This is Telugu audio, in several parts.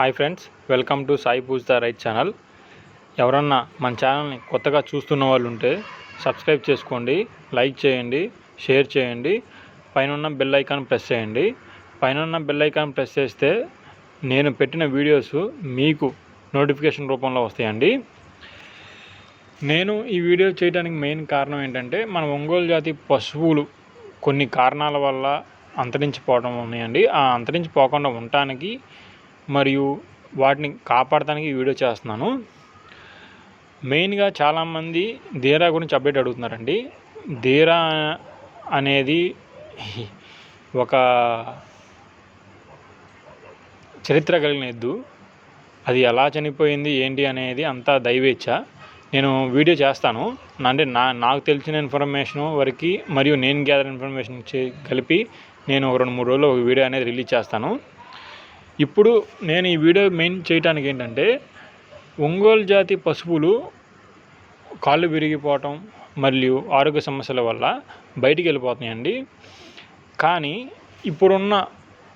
Hi friends welcome to Sai Pooj the right channel. ఎవరన్నా మన ఛానల్ని కొత్తగా చూస్తున్న వాళ్ళు ఉంటే సబ్స్క్రైబ్ చేసుకోండి లైక్ చేయండి షేర్ చేయండి పైన ఉన్న బెల్ ఐకాన్ ప్రెస్ చేయండి. పైన ఉన్న బెల్ ఐకాన్ ప్రెస్ చేస్తే నేను పెట్టిన వీడియోస్ మీకు నోటిఫికేషన్ రూపంలో వస్తాయండి. నేను ఈ వీడియో చేయడానికి మెయిన్ కారణం ఏంటంటే మన ఒంగోలు జాతి పశువులు కొన్ని కారణాల వల్ల అంతరించిపోవడం ఉన్నాయండి. ఆ అంతరించిపోకుండా ఉండటానికి మరియు వాటిని కాపాడటానికి ఈ వీడియో చేస్తున్నాను. మెయిన్గా చాలామంది ధీరా గురించి అప్డేట్ అడుగుతున్నారండి. ధీరా అనేది ఒక చరిత్ర కలిగిన ఎద్దు. అది ఎలా చనిపోయింది ఏంటి అనేది అంతా దైవేచ్ఛ. నేను వీడియో చేస్తాను. అంటే నా నాకు తెలిసిన ఇన్ఫర్మేషన్ వరకు మరియు నేను గ్యాదర్ ఇన్ఫర్మేషన్ చే కలిపి నేను ఒక రెండు మూడు రోజుల్లో ఒక వీడియో అనేది రిలీజ్ చేస్తాను. ఇప్పుడు నేను ఈ వీడియో మెయిన్ చేయడానికి ఏంటంటే ఒంగోలు జాతి పశువులు కాళ్ళు విరిగిపోవటం మరియు ఆరోగ్య సమస్యల వల్ల బయటికి వెళ్ళిపోతున్నాయండి. కానీ ఇప్పుడున్న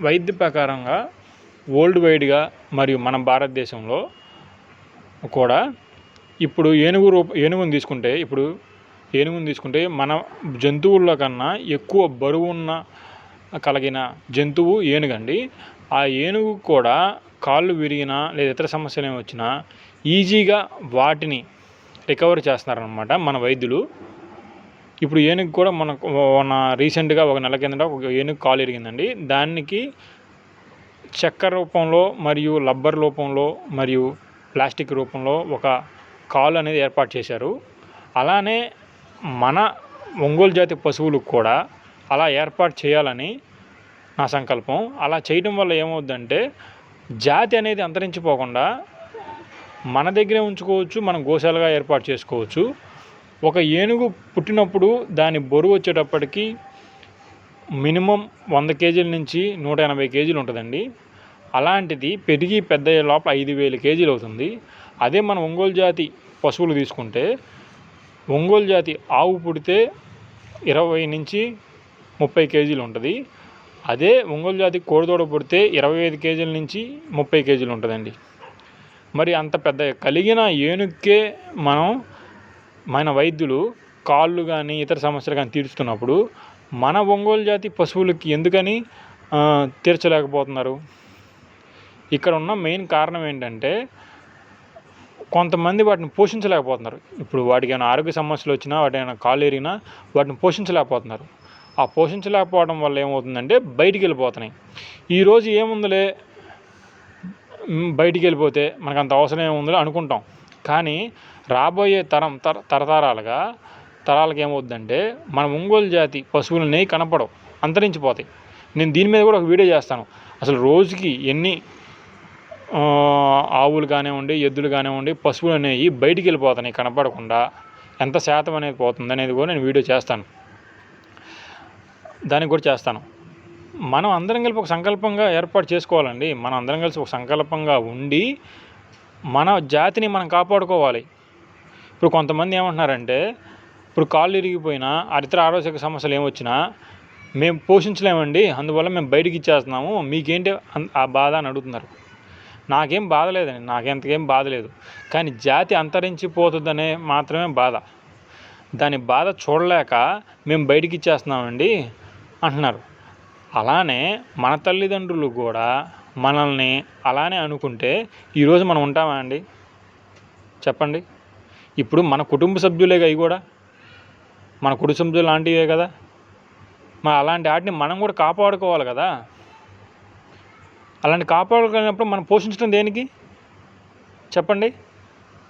వైద్య ప్రకారంగా వరల్డ్ వైడ్గా మరియు మన భారతదేశంలో కూడా ఇప్పుడు ఏనుగు రూప ఏనుగును తీసుకుంటే ఇప్పుడు ఏనుగును తీసుకుంటే మన జంతువుల్లో కన్నా ఎక్కువ బరువున్న కలిగిన జంతువు ఏనుగండి. ఆ ఏనుగు కూడా కాళ్ళు విరిగినా లేదా ఇతర సమస్యలు ఏమి వచ్చినా ఈజీగా వాటిని రికవర్ చేస్తున్నారనమాట మన వైద్యులు. ఇప్పుడు ఏనుగు కూడా మనకు మన రీసెంట్గా ఒక నెల కిందట ఒక ఏనుగు కాలు ఇరిగిందండి దానికి చెక్క రూపంలో మరియు లబ్బర్ రూపంలో మరియు ప్లాస్టిక్ రూపంలో ఒక కాలు అనేది ఏర్పాటు చేశారు. అలానే మన ఒంగోలు జాతి పశువులకు కూడా అలా ఏర్పాటు చేయాలని నా సంకల్పం. అలా చేయడం వల్ల ఏమవుద్దంటే జాతి అనేది అంతరించిపోకుండా మన దగ్గరే ఉంచుకోవచ్చు మనం గోశాలగా ఏర్పాటు చేసుకోవచ్చు. ఒక ఏనుగు పుట్టినప్పుడు దాని బరువు వచ్చేటప్పటికి మినిమం వంద కేజీల నుంచి నూట ఎనభై కేజీలు ఉంటుందండి. అలాంటిది పెరిగి పెద్ద లోపల ఐదు వేల కేజీలు అవుతుంది. అదే మనం ఒంగోలు జాతి పశువులు తీసుకుంటే ఒంగోలు జాతి ఆవు పుడితే ఇరవై నుంచి ముప్పై కేజీలు ఉంటుంది. అదే ఒంగోలు జాతి కోడిదూడ పుడితే ఇరవై ఐదు కేజీల నుంచి ముప్పై కేజీలు ఉంటుందండి. మరి అంత పెద్ద కలిగిన ఏనుగుకే మనం మన వైద్యులు కాళ్ళు కానీ ఇతర సమస్యలు కానీ తీర్చుతున్నప్పుడు మన ఒంగోలు జాతి పశువులకి ఎందుకని తీర్చలేకపోతున్నారు? ఇక్కడ ఉన్న మెయిన్ కారణం ఏంటంటే కొంతమంది వాటిని పోషించలేకపోతున్నారు. ఇప్పుడు వాటికి ఏమైనా ఆరోగ్య సమస్యలు వచ్చినా వాటి ఏమైనా కాలు ఎరిగినా వాటిని పోషించలేకపోతున్నారు. ఆ పోషించలేకపోవడం వల్ల ఏమవుతుందంటే బయటికి వెళ్ళిపోతున్నాయి ఈరోజు ఏముందిలే? బయటికి వెళ్ళిపోతే మనకు అంత అవసరం ఏముందిలే అనుకుంటాం. కానీ రాబోయే తరం తర తరతరాలుగా తరాలకు ఏమవుద్దంటే మన ఒంగోలు జాతి పశువులు నెయ్యి కనపడవు అంతరించిపోతాయి. నేను దీని మీద కూడా ఒక వీడియో చేస్తాను. అసలు రోజుకి ఎన్ని ఆవులు కానివ్వండి ఎద్దులు కానివ్వండి పశువులు అనేవి బయటికి వెళ్ళిపోతున్నాయి కనపడకుండా ఎంత శాతం అనేది పోతుంది అనేది కూడా నేను వీడియో చేస్తాను. దానికి కూడా చేస్తాను. మనం అందరం కలిపి ఒక సంకల్పంగా ఏర్పాటు చేసుకోవాలండి. మనం అందరం కలిసి ఒక సంకల్పంగా ఉండి మన జాతిని మనం కాపాడుకోవాలి. ఇప్పుడు కొంతమంది ఏమంటున్నారంటే ఇప్పుడు కాళ్ళు ఇరిగిపోయినా ఆ ఇతర ఆరోగ్య సమస్యలు ఏమొచ్చినా మేము పోషించలేమండి. అందువల్ల మేము బయటికి ఇచ్చేస్తున్నాము. మీకేంటి ఆ బాధ అని అడుగుతున్నారు. నాకేం బాధ లేదండి. నాకెంతకేం బాధ లేదు. కానీ జాతి అంతరించిపోతుందనే మాత్రమే బాధ. దాని బాధ చూడలేక మేము బయటికి ఇచ్చేస్తున్నామండి. అంటున్నారు. అలానే మన తల్లిదండ్రులు కూడా మనల్ని అలానే అనుకుంటే ఈరోజు మనం ఉంటామా అండి? చెప్పండి. ఇప్పుడు మన కుటుంబ సభ్యులేగా అవి కూడా మన కుటుంబ సభ్యులు లాంటివే కదా. మరి అలాంటి వాటిని మనం కూడా కాపాడుకోవాలి కదా. అలాంటి కాపాడుకున్నప్పుడు మనం పోషించడం దేనికి? చెప్పండి.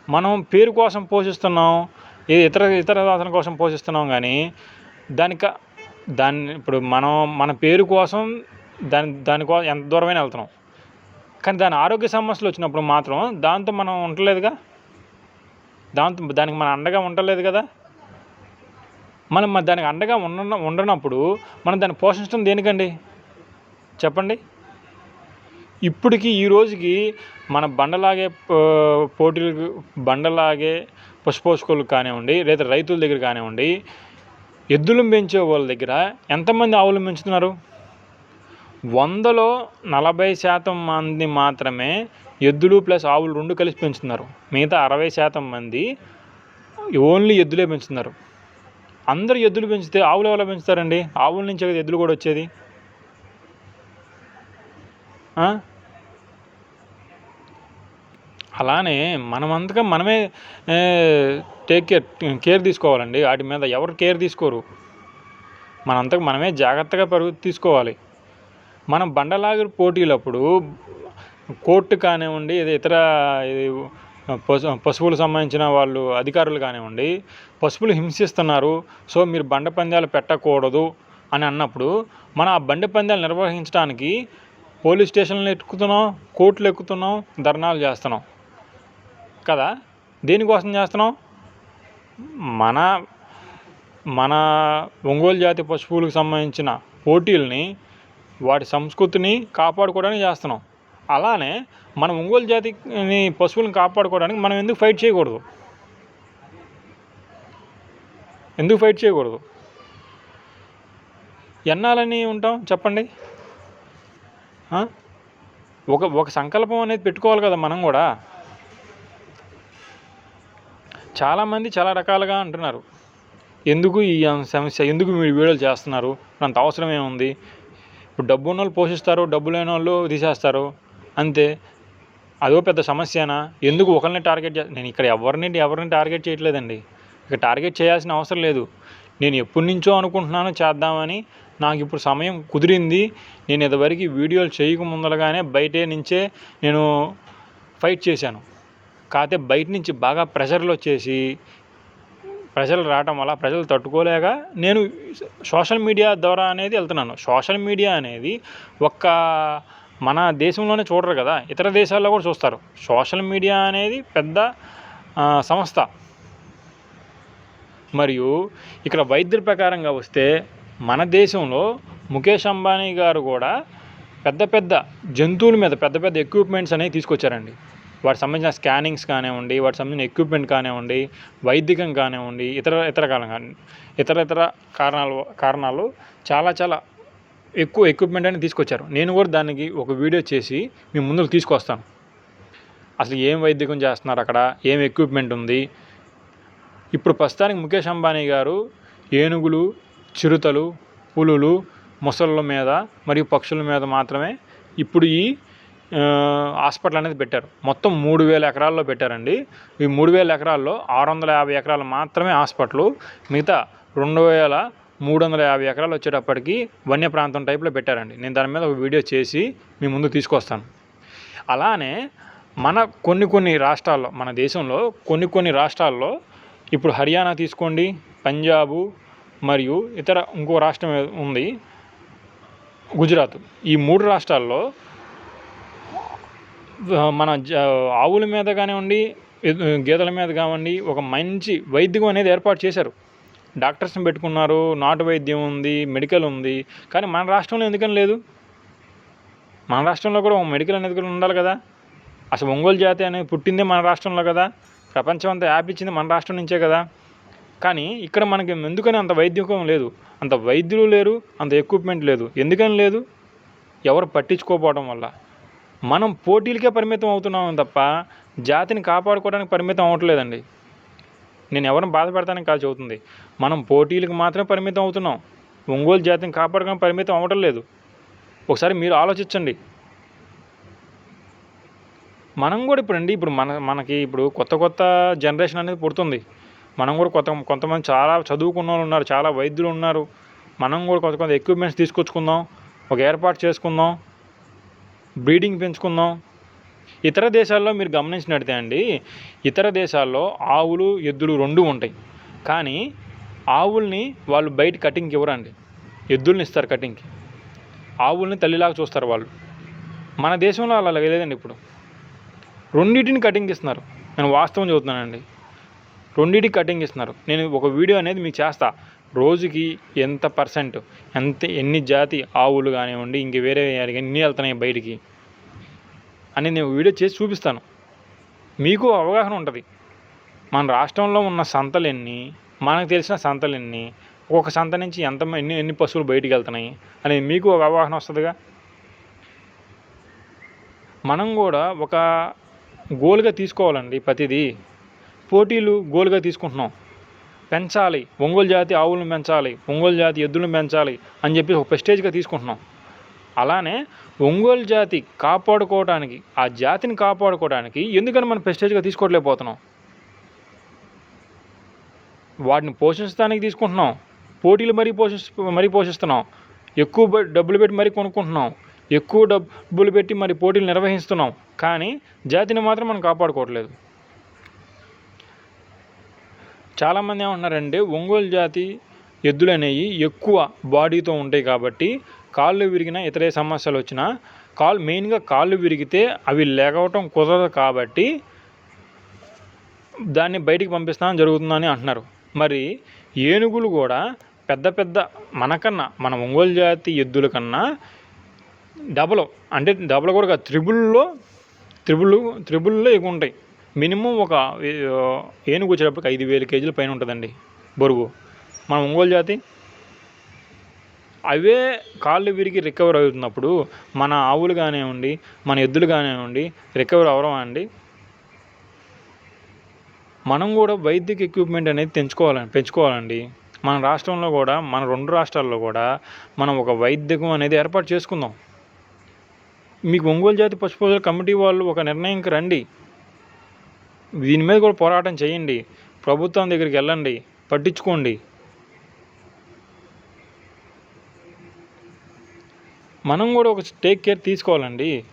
మనం పేరు కోసం పోషిస్తున్నాం ఏ ఇతర ఇతర దాతల కోసం పోషిస్తున్నాం కానీ దానికి దాన్ని ఇప్పుడు మనం మన పేరు కోసం దాని దానికోసం ఎంత దూరమైనా వెళ్తున్నాం. కానీ దాని ఆరోగ్య సమస్యలు వచ్చినప్పుడు మాత్రం దాంతో మనం ఉండలేదుగా. దాంతో దానికి మన అండగా ఉండలేదు కదా. మనం దానికి అండగా ఉండ ఉండనప్పుడు మనం దాన్ని పోషించడం దేనికండి? చెప్పండి. ఇప్పటికి ఈ రోజుకి మన బండలాగే పో- బండలాగే పశుపోషకులకు కానివ్వండి లేదా రైతుల దగ్గర కానివ్వండి ఎద్దులను పెంచే వాళ్ళ దగ్గర ఎంతమంది ఆవులను పెంచుతున్నారు? వందలో నలభై శాతం మంది మాత్రమే ఎద్దులు ప్లస్ ఆవులు రెండు కలిసి పెంచుతున్నారు. మిగతా అరవై శాతం మంది ఓన్లీ ఎద్దులే పెంచుతున్నారు. అందరు ఎద్దులు పెంచితే ఆవులు ఎవరు పెంచుతారండి? ఆవుల నుంచి ఎద్దులు కూడా వచ్చేది? అలానే మనమంతగా మనమే టేక్ కేర్ కేర్ తీసుకోవాలండి. వాటి మీద ఎవరు కేర్ తీసుకోరు. మనంతకు మనమే జాగ్రత్తగా పరుగు తీసుకోవాలి. మనం బండలాగిరి పోటీలప్పుడు కోర్టు కానివ్వండి ఇది ఇతర ఇది పశు పశువులకు సంబంధించిన వాళ్ళు అధికారులు కానివ్వండి పశువులు హింసిస్తున్నారు. సో మీరు బండ పందాలు పెట్టకూడదు అని అన్నప్పుడు మనం ఆ బండి పందాలు నిర్వహించడానికి పోలీస్ స్టేషన్లు ఎక్కుతున్నాం కోర్టులు ఎక్కుతున్నాం ధర్నాలు చేస్తున్నాం. కదా? దేనికోసం చేస్తున్నాం మన మన ఒంగోలు జాతి పశువులకు సంబంధించిన పోటీల్ని వాటి సంస్కృతిని కాపాడుకోవడానికి చేస్తున్నాం. అలానే మన ఒంగోలు జాతిని పశువులను కాపాడుకోవడానికి మనం ఎందుకు ఫైట్ చేయకూడదు? ఎందుకు ఫైట్ చేయకూడదు? ఎన్నాలని ఉంటాం? చెప్పండి. ఒక ఒక సంకల్పం అనేది పెట్టుకోవాలి కదా మనం కూడా. చాలామంది చాలా రకాలుగా అంటున్నారు. ఎందుకు ఈ సమస్య ఎందుకు మీరు వీడియోలు చేస్తున్నారు? అంత అవసరం ఏముంది ఇప్పుడు డబ్బు ఉన్న వాళ్ళు పోషిస్తారు డబ్బు లేని వాళ్ళు తీసేస్తారు. అంతే. అదో పెద్ద సమస్యనా? ఎందుకు ఒకరిని టార్గెట్ చే నేను ఇక్కడ ఎవరిని ఎవరిని టార్గెట్ చేయట్లేదండి. ఇక టార్గెట్ చేయాల్సిన అవసరం లేదు. నేను ఎప్పటి నుంచో అనుకుంటున్నాను చేద్దామని. నాకు ఇప్పుడు సమయం కుదిరింది. నేను ఇదివరకు వీడియోలు చేయకముందలుగానే బయటే నుంచే నేను ఫైట్ చేశాను. కాకపోతే బయట నుంచి బాగా ప్రెషర్లు వచ్చేసి ప్రజలు రావటం వల్ల ప్రజలు తట్టుకోలేక నేను సోషల్ మీడియా ద్వారా అనేది వెళ్తున్నాను. సోషల్ మీడియా అనేది ఒక్క మన దేశంలోనే చూడరు కదా ఇతర దేశాల్లో కూడా చూస్తారు. సోషల్ మీడియా అనేది పెద్ద సంస్థ. మరియు ఇక్కడ వైద్యుల ప్రకారంగా వస్తే మన దేశంలో ముఖేష్ అంబానీ గారు కూడా పెద్ద పెద్ద జంతువుల మీద పెద్ద పెద్ద ఎక్విప్మెంట్స్ అనేవి తీసుకొచ్చారండి. వాటికి సంబంధించిన స్కానింగ్స్ కానివ్వండి వాటికి సంబంధించిన ఎక్విప్మెంట్ కానివ్వండి వైద్యకం కానివ్వండి ఇతర ఇతర కారణం కానీ ఇతర ఇతర కారణాలు కారణాలు చాలా చాలా ఎక్కువ ఎక్విప్మెంట్ అని తీసుకొచ్చారు. నేను కూడా దానికి ఒక వీడియో చేసి మీ ముందుకు తీసుకొస్తాను. అసలు ఏం వైద్యకం చేస్తున్నారు అక్కడ? ఏం ఎక్విప్మెంట్ ఉంది? ఇప్పుడు ప్రస్తుతానికి ముఖేష్ అంబానీ గారు ఏనుగులు చిరుతలు పులులు మొసళ్ళ మీద మరియు పక్షుల మీద మాత్రమే ఇప్పుడు ఈ హాస్పిటల్ అనేది పెట్టారు. మొత్తం మూడు వేల ఎకరాల్లో పెట్టారండి. ఈ మూడు వేల ఎకరాల్లో ఆరు వందల యాభై ఎకరాలు మాత్రమే హాస్పిటల్. మిగతా రెండు వేల మూడు వందల యాభై ఎకరాలు వచ్చేటప్పటికి వన్య ప్రాంతం టైప్లో పెట్టారండి. నేను దాని మీద ఒక వీడియో చేసి మీ ముందు తీసుకొస్తాను. అలానే మన కొన్ని కొన్ని రాష్ట్రాల్లో మన దేశంలో కొన్ని కొన్ని రాష్ట్రాల్లో ఇప్పుడు హర్యానా తీసుకోండి పంజాబు మరియు ఇతర ఇంకో రాష్ట్రం ఉంది గుజరాత్. ఈ మూడు రాష్ట్రాల్లో మన జ ఆవుల మీద కానివ్వండి ఎ- గేదెల మీద కానివ్వండి ఒక మంచి వైద్యం అనేది ఏర్పాటు చేశారు. డాక్టర్స్ని పెట్టుకున్నారు నాటు వైద్యం ఉంది మెడికల్ ఉంది. కానీ మన రాష్ట్రంలో ఎందుకని లేదు? మన రాష్ట్రంలో కూడా ఒక మెడికల్ అనేది కూడా ఉండాలి కదా? అసలు ఒంగోలు జాతి అనేది పుట్టిందే మన రాష్ట్రంలో కదా? ప్రపంచం అంతా యాప్ ఇచ్చింది మన రాష్ట్రం నుంచే కదా? కానీ ఇక్కడ మనకి ఎందుకని అంత వైద్యకం లేదు? అంత వైద్యులు లేరు అంత ఎక్విప్మెంట్ లేదు. ఎందుకని లేదు? ఎవరు పట్టించుకోకపోవడం వల్ల. మనం పోటీలకే పరిమితం అవుతున్నాం తప్ప జాతిని కాపాడుకోవడానికి పరిమితం అవ్వట్లేదండి. నేను ఎవరిని బాధపడతానని పెడతానికి కాదు మనం పోటీలకు మాత్రమే పరిమితం అవుతున్నాం. ఒంగోలు జాతిని కాపాడుకోవడం పరిమితం అవ్వటం లేదు. ఒకసారి మీరు ఆలోచించండి. మనం కూడా ఇప్పుడు అండి ఇప్పుడు మన మనకి ఇప్పుడు కొత్త కొత్త జనరేషన్ అనేది పుడుతుంది. మనం కూడా కొత్త కొంతమంది చాలా చదువుకున్న వాళ్ళు ఉన్నారు చాలా వైద్యులు ఉన్నారు. మనం కూడా కొంత కొంత ఎక్విప్మెంట్స్ తీసుకొచ్చుకుందాం. ఒక ఏర్పాటు చేసుకుందాం. బ్రీడింగ్ పెంచుకుందాం. ఇతర దేశాల్లో మీరు గమనించినట్టే అండి ఇతర దేశాల్లో ఆవులు ఎద్దులు రెండు ఉంటాయి. కానీ ఆవుల్ని వాళ్ళు బయట కటింగ్కి ఇవ్వరండి. ఎద్దుల్ని ఇస్తారు కటింగ్కి. ఆవుల్ని తల్లిలాగా చూస్తారు వాళ్ళు. మన దేశంలో అలా లేదండి ఇప్పుడు. రెండింటిని కటింగ్ ఇస్తున్నారు. నేను వాస్తవం చెబుతున్నానండి. రెండింటికి కటింగ్ ఇస్తున్నారు. నేను ఒక వీడియో అనేది మీకు చేస్తా. రోజుకి ఎంత పర్సెంట్? ఎంత ఎన్ని జాతి ఆవులు కానివ్వండి ఇంక వేరే ఎన్ని వెళ్తున్నాయి బయటికి? అని నేను వీడియో చేసి చూపిస్తాను. మీకు అవగాహన ఉంటుంది. మన రాష్ట్రంలో ఉన్న సంతలు ఎన్ని? మనకు తెలిసిన సంతలు ఎన్ని? సంత నుంచి ఎంత ఎన్ని ఎన్ని పశువులు బయటికి వెళ్తున్నాయి? అనేది మీకు ఒక అవగాహన వస్తుందిగా? మనం కూడా ఒక గోల్గా తీసుకోవాలండి ప్రతిదీ. పోటీలు గోల్గా తీసుకుంటున్నాం. పెంచాలి. ఒంగోలు జాతి ఆవులను పెంచాలి. ఒంగోలు జాతి ఎద్దులను పెంచాలి అని చెప్పి ఒక ప్రెస్టేజ్గా తీసుకుంటున్నాం. అలానే ఒంగోలు జాతి కాపాడుకోవడానికి ఆ జాతిని కాపాడుకోవడానికి ఎందుకని మనం ప్రెస్టేజ్గా తీసుకోవట్లేకపోతున్నాం వాటిని పోషించడానికి తీసుకుంటున్నాం. పోటీలు మరీ పోషిస్ మరీ పోషిస్తున్నాం. ఎక్కువ డబ్బులు పెట్టి మరీ కొనుక్కుంటున్నాం. ఎక్కువ డబ్బులు పెట్టి మరి పోటీలు నిర్వహిస్తున్నాం. కానీ జాతిని మాత్రం మనం కాపాడుకోవట్లేదు. చాలామంది ఏమంటున్నారంటే ఒంగోలు జాతి ఎద్దులు అనేవి ఎక్కువ బాడీతో ఉంటాయి కాబట్టి కాళ్ళు విరిగిన ఇతరే సమస్యలు వచ్చినా కాళ్ళు మెయిన్గా కాళ్ళు విరిగితే అవి లేగవటం కుదరదు కాబట్టి దాన్ని బయటికి పంపిస్తాం జరుగుతుందని అంటున్నారు. మరి ఏనుగులు కూడా పెద్ద పెద్ద మనకన్నా మన ఒంగోలు జాతి ఎద్దుల కన్నా డబల్ అంటే డబల్ కూడా కాదు త్రిబుల్లో త్రిబుల్ త్రిబుల్లో ఎక్కువ ఉంటాయి. మినిమం ఒక ఏనుగు వచ్చేటప్పటికి ఐదు వేల కేజీల పైన ఉంటుందండి బరువు మన ఒంగోలు జాతి అవే కాళ్ళు విరిగి రికవర్ అవుతున్నప్పుడు మన ఆవులు కానివ్వండి మన ఎద్దులు కానివ్వండి రికవర్ అవరం అండి. మనం కూడా వైద్యక ఎక్విప్మెంట్ అనేది తెంచుకోవాలండి పెంచుకోవాలండి. మన రాష్ట్రంలో కూడా మన రెండు రాష్ట్రాల్లో కూడా మనం ఒక వైద్యకం అనేది ఏర్పాటు చేసుకుందాం. మీకు ఒంగోలు జాతి పశుపోషణ కమిటీ వాళ్ళు ఒక నిర్ణయంకి రండి. దీని మీద కూడా పోరాటం చేయండి. ప్రభుత్వం దగ్గరికి వెళ్ళండి. పట్టించుకోండి. మనం కూడా ఒక టేక్ కేర్ తీసుకోవాలండి.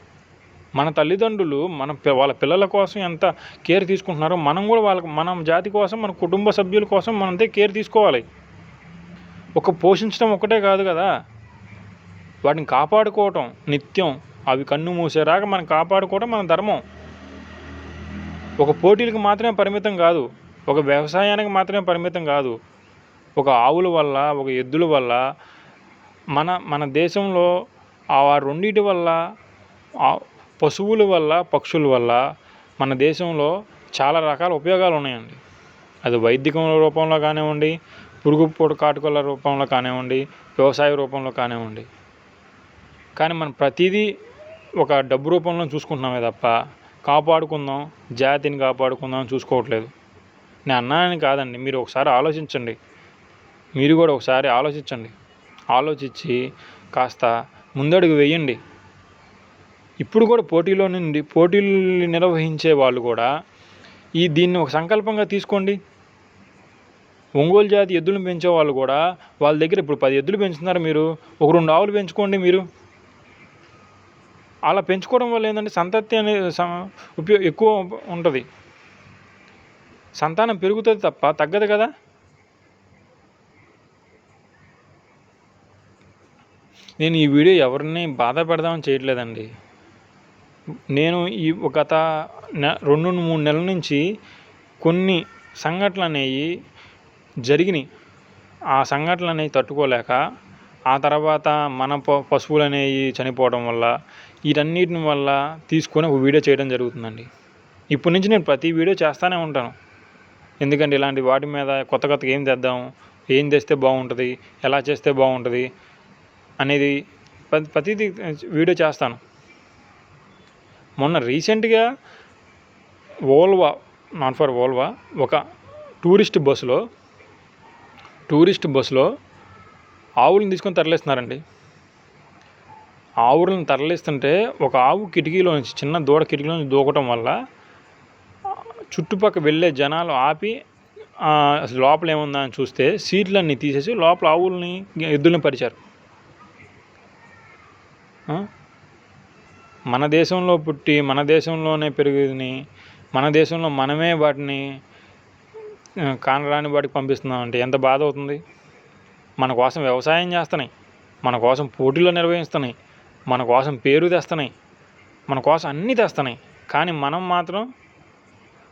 మన తల్లిదండ్రులు మన వాళ్ళ పిల్లల కోసం ఎంత కేర్ తీసుకుంటున్నారో మనం కూడా వాళ్ళకి మన జాతి కోసం మన కుటుంబ సభ్యుల కోసం మనంతే కేర్ తీసుకోవాలి. ఒక పోషించడం ఒకటే కాదు కదా. వాటిని కాపాడుకోవటం నిత్యం. అవి కన్ను మూసేరాక మనం కాపాడుకోవడం మన ధర్మం. ఒక పోటీలకు మాత్రమే పరిమితం కాదు ఒక వ్యవసాయానికి మాత్రమే పరిమితం కాదు ఒక ఆవుల వల్ల ఒక ఎద్దుల వల్ల మన మన దేశంలో ఆ రెండింటి వల్ల ఆ పశువుల వల్ల పక్షుల వల్ల మన దేశంలో చాలా రకాల ఉపయోగాలు ఉన్నాయండి. అది వైద్యకం రూపంలో కానివ్వండి పురుగు పొడి కాటుకల రూపంలో కానివ్వండి వ్యవసాయ రూపంలో కానివ్వండి. కానీ మనం ప్రతిదీ ఒక డబ్బు రూపంలో చూసుకుంటున్నామే తప్ప కాపాడుకుందాం జాతిని కాపాడుకుందాం అని చూసుకోవట్లేదు. నేను అన్నానని కాదండి మీరు ఒకసారి ఆలోచించండి. మీరు కూడా ఒకసారి ఆలోచించండి. ఆలోచించి కాస్త ముందడుగు వేయండి. ఇప్పుడు కూడా పోటీలో నుండి పోటీలు నిర్వహించే వాళ్ళు కూడా ఈ దీన్ని ఒక సంకల్పంగా తీసుకోండి. ఒంగోలు జాతి ఎద్దులను పెంచే వాళ్ళు కూడా వాళ్ళ దగ్గర ఇప్పుడు పది ఎద్దులు పెంచుతున్నారు మీరు. ఒక రెండు ఆవులు పెంచుకోండి మీరు. అలా పెంచుకోవడం వల్ల ఏంటంటే సంతతి అనేది స- ఉపయో ఎక్కువ ఉంటుంది. సంతానం పెరుగుతుంది తప్ప తగ్గదు కదా? నేను ఈ వీడియో ఎవరిని బాధ పెడదామని చేయట్లేదండి. నేను ఈ గత నె రెండు మూడు నెలల నుంచి కొన్ని సంఘటనలు అనేవి జరిగినాయి. ఆ సంఘటనలు అనేవి తట్టుకోలేక ఆ తర్వాత మన ప పశువులు అనేవి చనిపోవడం వల్ల వీటన్నిటిని వల్ల తీసుకొని ఒక వీడియో చేయడం జరుగుతుందండి. ఇప్పటి నుంచి నేను ప్రతి వీడియో చేస్తూనే ఉంటాను. ఎందుకంటే ఇలాంటి వాటి మీద కొత్త కొత్తగా ఏం తెద్దాం ఏం తెస్తే బాగుంటుంది ఎలా చేస్తే బాగుంటుంది అనేది ప్రతి ప్రతిదీ వీడియో చేస్తాను. మొన్న రీసెంట్గా ఓల్వా నాట్ ఫర్ ఓల్వా ఒక టూరిస్ట్ బస్సులో టూరిస్ట్ బస్సులో ఆవులను తీసుకొని తరలిస్తున్నారండి. ఆవులను తరలిస్తుంటే ఒక ఆవు కిటికీలో నుంచి చిన్న దూడ కిటికీలో నుంచి దూకటం వల్ల చుట్టుపక్కల వెళ్ళే జనాలు ఆపి అసలు లోపల ఏముందా అని చూస్తే సీట్లన్నీ తీసేసి లోపల ఆవుల్ని ఎద్దుల్ని పరిచారు. మన దేశంలో పుట్టి మన దేశంలోనే పెరిగిని మన దేశంలో మనమే వాటిని కానరాని వాటికి పంపిస్తున్నాం అంటే ఎంత బాధ అవుతుంది? మన కోసం వ్యవసాయం చేస్తున్నాయి. మన కోసం పోటీలు నిర్వహిస్తున్నాయి. మన కోసం పేరు తెస్తున్నాయి. మన కోసం అన్నీ తెస్తున్నాయి. కానీ మనం మాత్రం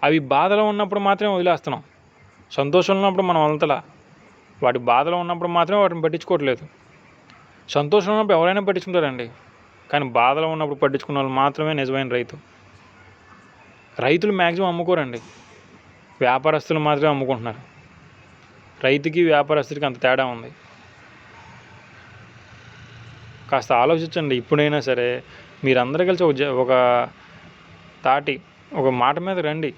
అవి బాధలో ఉన్నప్పుడు మాత్రమే వదిలేస్తున్నాం. సంతోషంలో ఉన్నప్పుడు మనం వదలతలా. వాటి బాధలో ఉన్నప్పుడు మాత్రమే వాటిని పట్టించుకోవట్లేదు. సంతోషంలో ఉన్నప్పుడు ఎవరైనా పట్టించుకుంటారండి. కానీ బాధలో ఉన్నప్పుడు పట్టించుకున్న వాళ్ళు మాత్రమే నిజమైన రైతు. రైతులు మ్యాక్సిమం అమ్ముకోరండి. వ్యాపారస్తులు మాత్రమే అమ్ముకుంటున్నారు. రైతుకి వ్యాపారస్తుడికి అంత తేడా ఉంది. కాస్త ఆలోచించండి. ఇప్పుడైనా సరే మీరందరూ కలిసి ఒక ఒక తాటి ఒక మాట మీద రండి.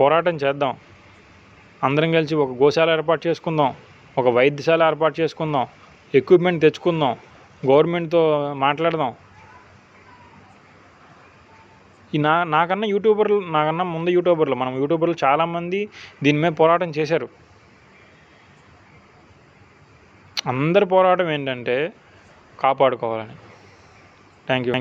పోరాటం చేద్దాం. అందరం కలిసి ఒక గోశాల ఏర్పాటు చేసుకుందాం. ఒక వైద్యశాల ఏర్పాటు చేసుకుందాం. ఎక్విప్మెంట్ తెచ్చుకుందాం. గవర్నమెంట్తో మాట్లాడదాం. ఈ నా నాకన్నా యూట్యూబర్లు నాకన్నా ముందు యూట్యూబర్లు మనం యూట్యూబర్లు చాలామంది దీని మీద పోరాటం చేశారు. అందరి పోరాటం ఏంటంటే కాపాడుకోవాలని. Thank you